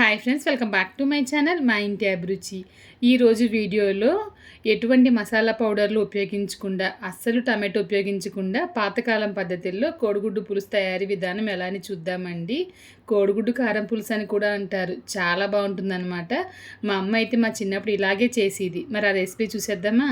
Hi friends welcome back to my channel మా ఇంటి అభిరుచి ఈరోజు వీడియోలో ఎటువంటి మసాలా పౌడర్లు ఉపయోగించకుండా అస్సలు టమాటో ఉపయోగించకుండా పాతకాలం పద్ధతుల్లో కోడిగుడ్డు పులుసు తయారీ విధానం ఎలా అని చూద్దామండి. కోడిగుడ్డు కారం పులుసు అని కూడా అంటారు. చాలా బాగుంటుందన్నమాట. మా అమ్మ అయితే మా చిన్నప్పుడు ఇలాగే చేసేది. మరి ఆ రెసిపీ చూసేద్దామా?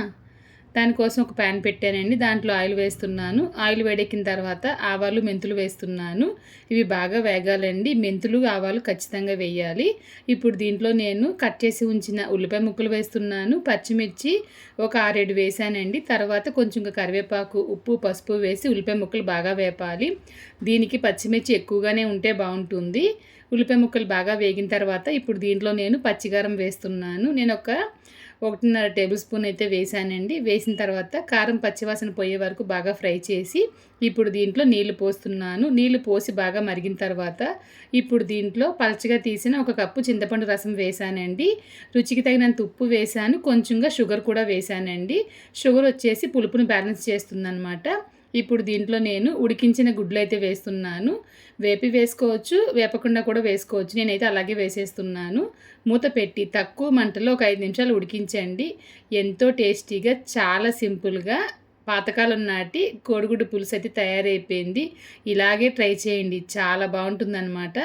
దానికోసం ఒక ప్యాన్ పెట్టానండి. దాంట్లో ఆయిల్ వేస్తున్నాను. ఆయిల్ వేడెక్కిన తర్వాత ఆవాలు మెంతులు వేస్తున్నాను. ఇవి బాగా వేగాలండి. మెంతులు ఆవాలు ఖచ్చితంగా వేయాలి. ఇప్పుడు దీంట్లో నేను కట్ చేసి ఉంచిన ఉల్లిపాయ ముక్కలు వేస్తున్నాను. పచ్చిమిర్చి ఒక ఆరేడు వేసానండి. తర్వాత కొంచెం కరివేపాకు ఉప్పు పసుపు వేసి ఉల్లిపాయ ముక్కలు బాగా వేపాలి. దీనికి పచ్చిమిర్చి ఎక్కువగానే ఉంటే బాగుంటుంది. ఉల్లిపాయ ముక్కలు బాగా వేగిన తర్వాత ఇప్పుడు దీంట్లో నేను పచ్చికారం వేస్తున్నాను. నేను ఒక ఒకటిన్నర టేబుల్ స్పూన్ అయితే వేసానండి వేసిన తర్వాత కారం పచ్చివాసన పోయే వరకు బాగా ఫ్రై చేసి ఇప్పుడు దీంట్లో నీళ్ళు పోస్తున్నాను. నీళ్ళు పోసి బాగా మరిగిన తర్వాత ఇప్పుడు దీంట్లో పలచగా తీసిన ఒక కప్పు చింతపండు రసం వేసానండి రుచికి తగినంత ఉప్పు వేసాను కొంచెంగా షుగర్ కూడా వేసానండి షుగర్ వచ్చేసి పులుపుని బ్యాలెన్స్ చేస్తుందన్నమాట. ఇప్పుడు దీంట్లో నేను ఉడికించిన గుడ్లు అయితే వేస్తున్నాను. వేపి వేసుకోవచ్చు వేపకుండా కూడా వేసుకోవచ్చు. నేనైతే అలాగే వేసేస్తున్నాను. మూత పెట్టి తక్కువ మంటలో ఒక ఐదు నిమిషాలు ఉడికించండి. ఎంతో టేస్టీగా చాలా సింపుల్గా పాతకాలం నాటి కోడిగుడ్డు పులుసు అయితే తయారైపోయింది. ఇలాగే ట్రై చేయండి. చాలా బాగుంటుందన్నమాట.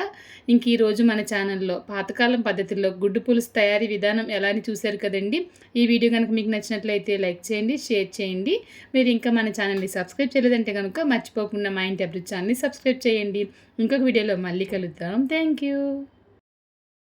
ఇంక ఈరోజు మన ఛానల్లో పాతకాలం పద్ధతిలో గుడ్డు పులుసు తయారీ విధానం ఎలా అని చూశారు కదండి? ఈ వీడియో కనుక మీకు నచ్చినట్లయితే లైక్ చేయండి షేర్ చేయండి. మీరు ఇంకా మన ఛానల్ని సబ్స్క్రైబ్ చేయలేదంటే కనుక మర్చిపోకుండా మా ఇంటి అభివృద్ధి ఛానల్ని సబ్స్క్రైబ్ చేయండి. ఇంకొక వీడియోలో మళ్ళీ కలుద్దాం. Thank you.